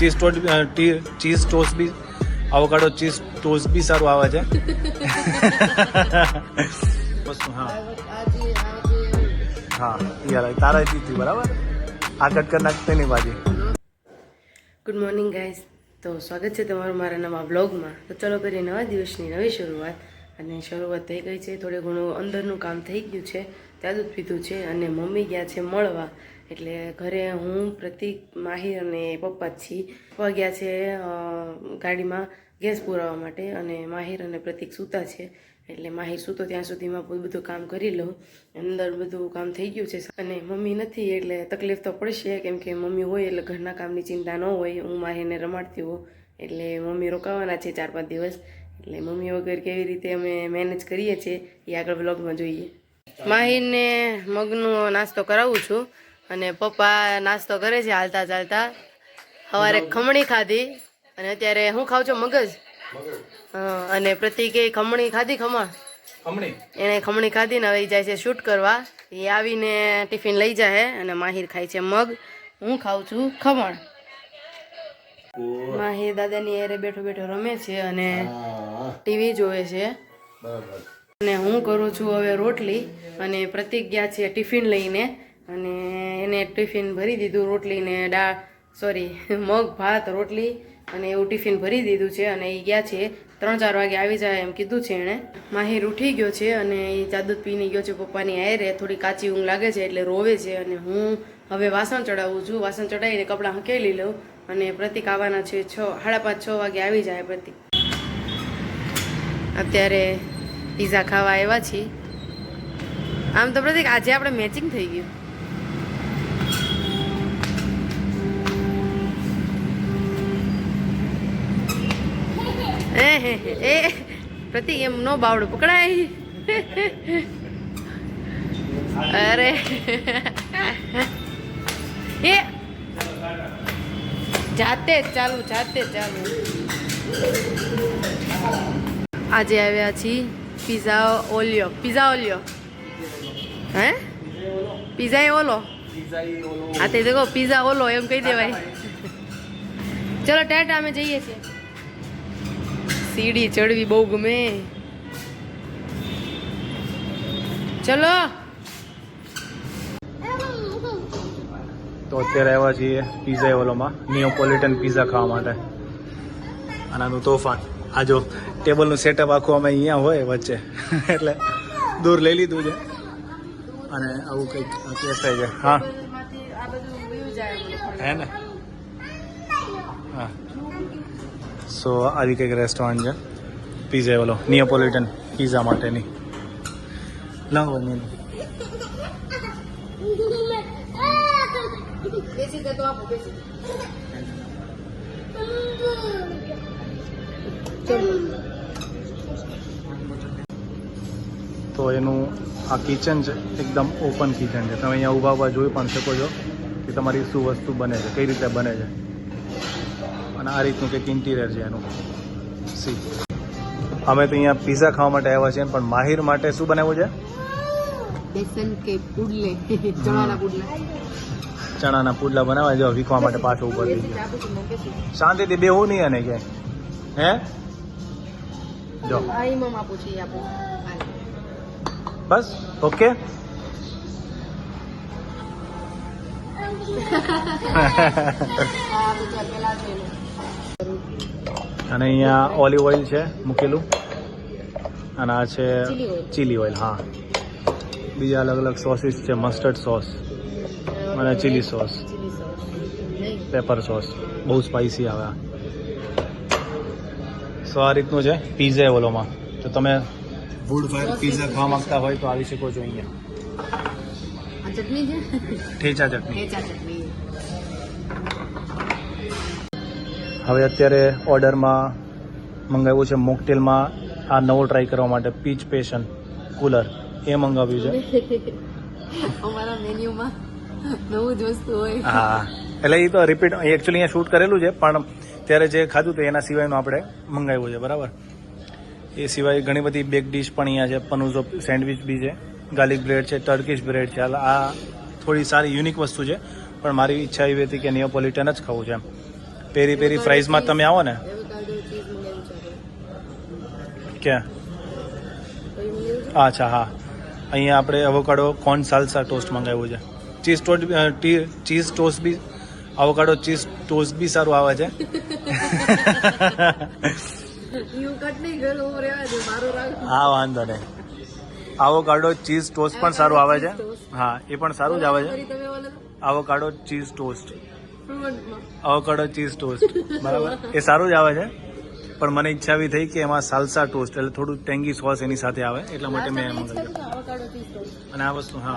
Cheese toast cheese toast બી avocado cheese toast બી સારું આવે છે. વસ્તુ હા હા યાર તારા જીતી બરાબર? આ કટ કરી નાખતે નહીં બાજી ગુડ મોર્નિંગ ગાઈઝ તો સ્વાગત છે તમારું મારા નવા બ્લોગમાં તો ચલો કરીએ નવા દિવસની નવી શરૂઆત. અને શરૂઆત થઈ ગઈ છે. થોડે ઘણું અંદરનું કામ થઈ ગયું છે. ત્યાં દૂધ પીધું છે અને મમ્મી ગયા છે મળવા. એટલે ઘરે હું, પ્રતિક માહિર અને પપ્પા છી પપ્પા છે ગાડીમાં ગેસ પુરાવવા માટે અને માહિર અને પ્રતિક સૂતા છે. એટલે માહિર સૂતો ત્યાં સુધીમાં બધું કામ કરી લઉં. અંદર બધું કામ થઈ ગયું છે. અને મમ્મી નથી, એટલે તકલીફ તો પડશે, કેમ કે મમ્મી હોય એટલે ઘરના કામની ચિંતા ન હોય. હું માહિરને રમાડતી હોઉં. એટલે મમ્મી રોકાવાના છે ચાર પાંચ દિવસ. એટલે મમ્મી વગર કેવી રીતે અમે મેનેજ કરીએ છીએ, એ આગળ બ્લોગમાં જોઈએ. માહિરને મગનો નાસ્તો કરાવું છું. અને પપ્પા નાસ્તો કરે છે હાલતા ચાલતા. સવારે ખમણી ખાધી અને અત્યારે હું ખાઉં છું મગજ. હા, અને પ્રતિકે ખમણી ખાધી ખમણ? એને ખમણી ખાધી ને હવે જાય છે શૂટ કરવા. એ આવીને ટિફિન લઈ જાય અને માહિર ખાય છે મગ. હું ખાઉં છું ખમણ. માહિર દાદાની એરે બેઠો બેઠો રમે છે અને ટીવી જોવે છે. અને હું કરું છું હવે રોટલી. અને પ્રતિક ગયા છે ટિફિન લઈને. અને એને ટિફિન ભરી દીધું રોટલી ને દાળ સોરી મગ, ભાત, રોટલી અને એવું ટિફિન ભરી દીધું છે અને એ ગયા છે. ત્રણ ચાર વાગે આવી જાય એમ કીધું છે એણે. માહિર ઉઠી ગયો છે અને એ ચાદુદ પીને ગયો છે પપ્પાની આયરે. થોડી કાચી ઊંઘ લાગે છે એટલે રોવે છે અને હું હવે વાસણ ચડાવું છું. વાસણ ચડાવીને કપડાં હંકેલી લઉં અને પ્રતિક આવવાના છે છ, સાડા પાંચ, છ વાગે આવી જાય પ્રતિક. અત્યારે પીઝા ખાવા આવ્યા છીએ. આમ તો પ્રતિક આજે આપણે મેચિંગ થઈ ગયું. એ પ્રતિક એમ નો બાવડો પકડાય. અરે. એ જાતે જ ચાલુ, જાતે ચાલુ. આજે આવ્યા છીએ પીઝા ઓલિયો. પીઝા ઓલિયો. હે? પીઝા એ ઓલો? હા, તે દેખો પીઝા ઓલો એમ કહી દેવાય. ચલો, ટાટા, અમે જઈએ છીએ. સીડી ચડવી બહુ ગમે. ચલો. તો અત્યારે આવ્યા છીએ પીઝા ઓલોમાં નિયોપોલિટન પીઝા ખાવા માટે. અને આનું તોફાન. આ જો ટેબલનું સેટઅપ આખું અમે અહીંયા હોય વચ્ચે. એટલે દૂર લઈ લીધું છે. અને આવું કંઈક કેસ થાય છે. હા. હે ને હા સો આવી કંઈક રેસ્ટોરન્ટ છે. પીઝા ઓલો નિયોપોલિટન પીઝા માટેની. લાવો નહીં બેસી જતો આપો બેસી તો એનું આ કિચન છે એકદમ ઓપન કિચન છે. તમે અહીંયા ઊભા ઊભા જોઈ પણ શકો છો કે તમારી શું વસ્તુ બને છે કઈ રીતે બને છે. અને આ રીતનું કંઈક ઇન્ટિરિયર છે એનું. સી અમે તો અહીંયા પીઝા ખાવા માટે આવ્યા છીએ પણ માહિર માટે શું બનાવ્યું છે? બેસન કે પુડલે ચણાના પુડલા. ચણાના પુડલા બનાવ્યા છે વીખવા માટે પાછો ઉપર શાંતિથી બેહું નહીં અને કે. હે? જો. બસ ઓકે? આ બધા પેલા છે. અને અહીંયા ઓલિવ ઓઇલ છે મૂકેલું. અને આ છે ચીલી ઓઇલ હા. બીજા અલગ અલગ સોસીસ છે મસ્ટર્ડ સોસ અને ચીલી સોસ પેપર સોસ બહુ સ્પાઇસી આવે સો આ રીતનું છે પીઝા ઓલોમાં. તો તમે વુડ ફાયર પીઝા ખાવા માંગતા હોય તો આવી શકો છો અહીંયા. ચટણી છે? ઠેચા ચટણી. ઠેચા ચટણી. હવે અત્યારે ઓર્ડરમાં મંગાવ્યું છે મોકટેલમાં. આ નવો ટ્રાય કરવા માટે પીચ પેશન કુલર એ મંગાવ્યું છે. અમારા મેન્યુમાં નવું જ વસ્તુ હોય. હા. એટલે એ તો રિપીટ એકચ્યુઅલી અહીંયા શૂટ કરેલું છે પણ ત્યારે જે ખાધું હતું એના સિવાયનું આપણે મંગાવ્યું છે બરાબર? એ સિવાય ઘણી બધી બેક ડીશ પણ અહીંયા છે. પનુઝો સેન્ડવિચ બી છે ગાર્લિક બ્રેડ છે ટર્કીશ બ્રેડ છે. આ થોડી સારી યુનિક વસ્તુ છે પણ મારી ઈચ્છા એવી હતી કે નિયોપોલિટન જ ખાવું છે એમ. પેરી પેરી ફ્રાઈઝમાં તમે આવો ને. ક્યાં? અચ્છા હા. અહીંયા આપણે અવોકાડો કોર્ન સાલસા ટોસ્ટ મંગાવ્યું છે. ચીઝ ટોસ્ટ ચીઝ ટોસ્ટ બી અવોકાડો ચીઝ ટોસ્ટ બી સારું આવે છે. હું વાંધો નહીં. આવોકાડો ચીઝ ટોસ્ટ પણ સારું આવે છે. હા એ પણ સારું જ આવે છે. Avocado cheese toast avocado cheese toast. બરાબર? એ સારું જ આવે છે. પણ મને ઈચ્છા એવી થઈ કે એમાં સાલસા ટોસ્ટ એટલે થોડું ટેંગી સોસ એની સાથે આવે એટલા માટે મેં ચીઝ અને આ વસ્તુ હા.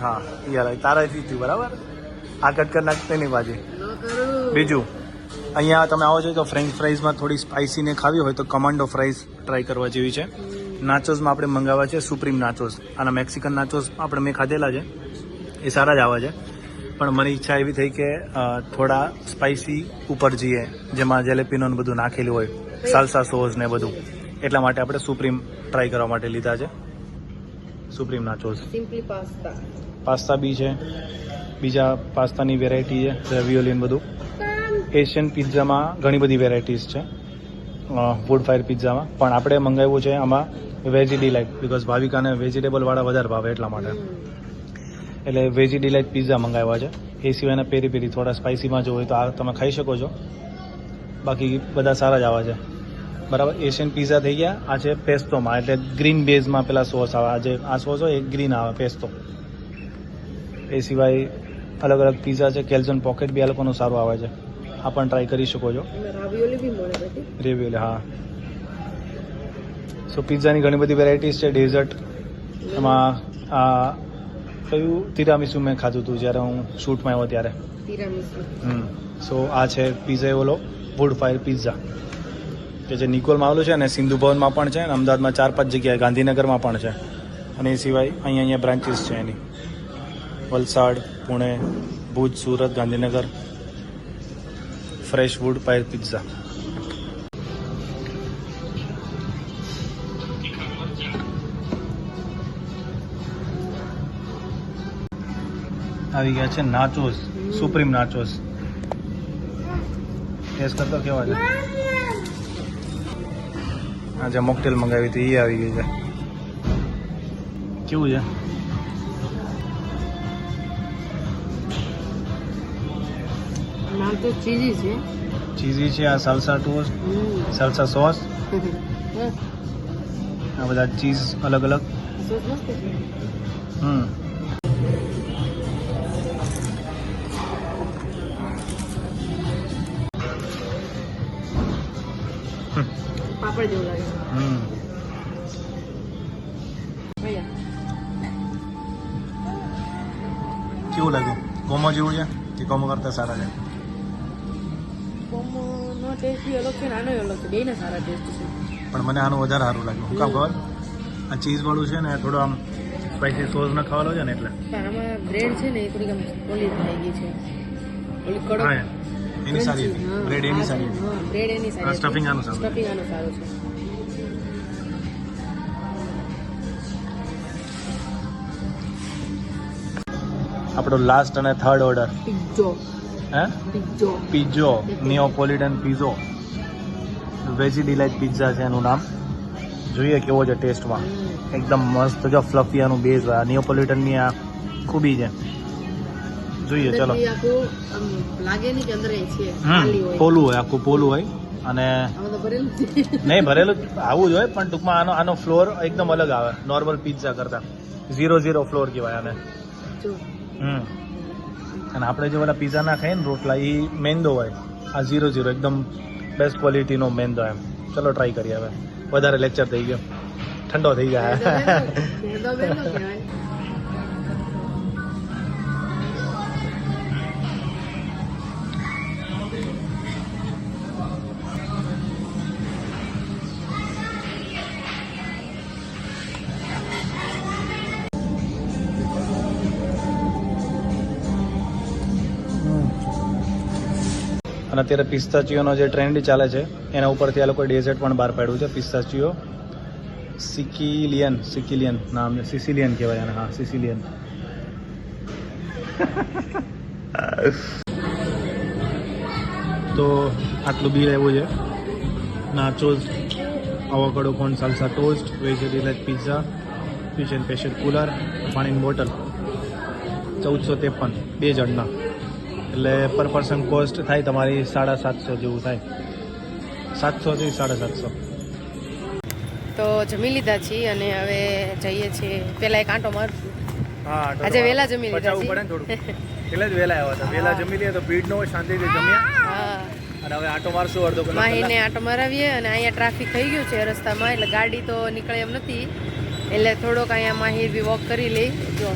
હા યાર તારાથી થયું બરાબર? આ કટ કરી નાખતે નહીં બાજી. બીજું અહીંયા તમે આવો છો તો ફ્રેન્ચ ફ્રાઈઝમાં થોડી સ્પાઇસીને ખાવી હોય તો કમાન્ડો ફ્રાઈઝ ટ્રાય કરવા જેવી છે. નાચોસમાં આપણે મંગાવ્યા છે સુપ્રીમ નાચોસ આના મેક્સિકન નાચોસ આપણે મેં ખાધેલા છે. એ સારા જ આવે છે. પણ મને ઈચ્છા એવી થઈ કે થોડા સ્પાઇસી ઉપર જઈએ જેમાં જેલેપીનો બધું નાખેલું હોય સાલસા સોસ ને બધું. એટલા માટે આપણે સુપ્રીમ ટ્રાય કરવા માટે લીધા છે. Supreme nachos simply pasta pasta બી છે. બીજા પાસ્તાની વેરાયટી છે રેવિયોલી બધું. એશિયન પિઝામાં ઘણી બધી વેરાયટીઝ છે. વુડ ફાયર પિઝામાં પણ આપણે મંગાવ્યું છે આમાં વેજી ડિલાઇટ બિકોઝ ભાવિકાને વેજીટેબલવાળા વધારે ભાવે એટલા માટે. એટલે વેજી ડિલાઇટ પીઝા મંગાવ્યા છે. એ સિવાયના પેરી પેરી થોડા સ્પાઇસીમાં જો હોય તો આ તમે ખાઈ શકો છો. બાકી બધા સારા જ આવે છે. બરાબર એશિયન પિઝા થઈ ગયા. આ છે પેસ્તોમાં એટલે ગ્રીન બેઝમાં પેલા સોસ આવે. આ જે આ સોસ હોય એ ગ્રીન આવે પેસ્તો એ સિવાય અલગ અલગ પિઝા છે. કેલ્ઝન પોકેટ બી આ લોકોનું સારું આવે છે. આ પણ ટ્રાય કરી શકો છો. રાવિયોલી હા. સો પિઝાની ઘણી બધી વેરાયટીઝ છે. ડેઝર્ટ એમાં આ કયું તિરામીસુ મેં ખાધું હતું જ્યારે હું શૂટમાં આવ્યો ત્યારે? હમ સો આ છે પિઝા ઓલો વુડ ફાયર પિઝા કે જે નિકોલમાં આવેલું છે અને સિંધુ ભવનમાં પણ છે અને અમદાવાદમાં ચાર પાંચ જગ્યાએ ગાંધીનગરમાં પણ છે. અને એ સિવાય અહીંયા અહીંયા બ્રાન્ચીસ છે એની. Valsad Pune Bhuj Surat Gandhinagar. Fresh wood fire pizza આવી ગયા છે નાચોસ સુપ્રીમ નાચોસ. ટેસ્ટ કરતો કેવા છે? આ જે મોકટેલ મંગાવી હતી એ આવી ગઈ છે. કેવું છે? નામ તો ચીઝી છે. ચીઝી છે આ સાલસા ટોસ્ટ સાલસા સોસ આ બધા ચીઝ અલગ અલગ હમ. પાપડ જેવું લાગે. કેવું લાગ્યું? કોમો જેવું છે? કે કોમો કરતા સારા છે? કોમોનો ટેસ્ટ બી અલગ છે ને અલગ છે. બેયના સારા ટેસ્ટ છે. પણ મને આનું વધારે સારું લાગ્યું. હું કામ ખબર? આ ચીઝ વાળું છે ને થોડું આમ સ્પાઈસી સોસ ન ખાવાનો છે ને એટલે. પણ આમાં બ્રેડ છે ને એ થોડીક આમ ઓલી થઈ ગઈ છે. ઓલી કડક એની સારી હતી. બ્રેડ એની સારી હતી. બ્રેડ એની સારી સ્ટફિંગ આનું સારું. સ્ટફિંગ આનું સારું છે. આપણો લાસ્ટ અને થર્ડ ઓર્ડર પિઝ્ઝો હે? Pizza pizza Neapolitan pizza veggie delight pizza છે એનું નામ. જોઈએ કેવો છે ટેસ્ટમાં એકદમ મસ્ત જો ફ્લફી આનું બેઝ નિયોપોલિટનની આ ખૂબી છે. જોઈએ ચલો. લાગે નહીં કે અંદર છે હમ ખાલી હોય. પોલું હોય આખું પોલું હોય. અને નહીં ભરેલું આવું જ હોય પણ ટૂંકમાં આનો આનો ફ્લોર એકદમ અલગ આવે નોર્મલ પિઝા કરતા. ઝીરો ઝીરો ફ્લોર કહેવાય આને. હમ. અને આપણે જે બધા પિઝા ના ખાઈએ ને રોટલા એ મેંદો હોય. આ ઝીરો ઝીરો એકદમ બેસ્ટ ક્વોલિટીનો મેંદો એમ. ચલો ટ્રાય કરીએ હવે. વધારે લેક્ચર થઈ ગયો. ઠંડો થઈ ગયા અને અત્યારે પિસ્તાચીઓનો જે ટ્રેન્ડ ચાલે છે, એના ઉપરથી આ લોકોએ ડેઝર્ટ પણ બહાર પાડ્યું છે, પિસ્તાચીઓ. સિકિલિયન સિકિલિયન નામ છે, સિસિલિયન કહેવાય આને હા, સિસિલિયન. તો આટલું બી રહેવું છે. Nachos avocado corn salsa toast vegetable pizza fish and special cooler પાણીની બોટલ ચૌદસો ત્રેપન, બે જણના. એટલે પર પર્સન કોસ્ટ થાય તમારી સાડા સાતસો જેવું થાય. સાતસોથી સાડા સાતસો. તો જમી લીધા છીએ અને હવે જઈએ છીએ. પહેલાં એક આંટો મારશું હા આજે વહેલા જમી લીધા પડે ને થોડું એટલે જ વહેલા આવ્યા હતા. વહેલા જમી લઈએ તો ભીડ ન હોય શાંતિથી જમ્યા હા. અને હવે આટો મારશું અડધો કલાક માહીને આંટો મરાવીએ અને અહીંયા ટ્રાફિક થઈ ગયું છે રસ્તામાં એટલે ગાડી તો નીકળે એમ નથી. એટલે થોડોક અહીંયા માહી બી વોક કરી લઈ. જો.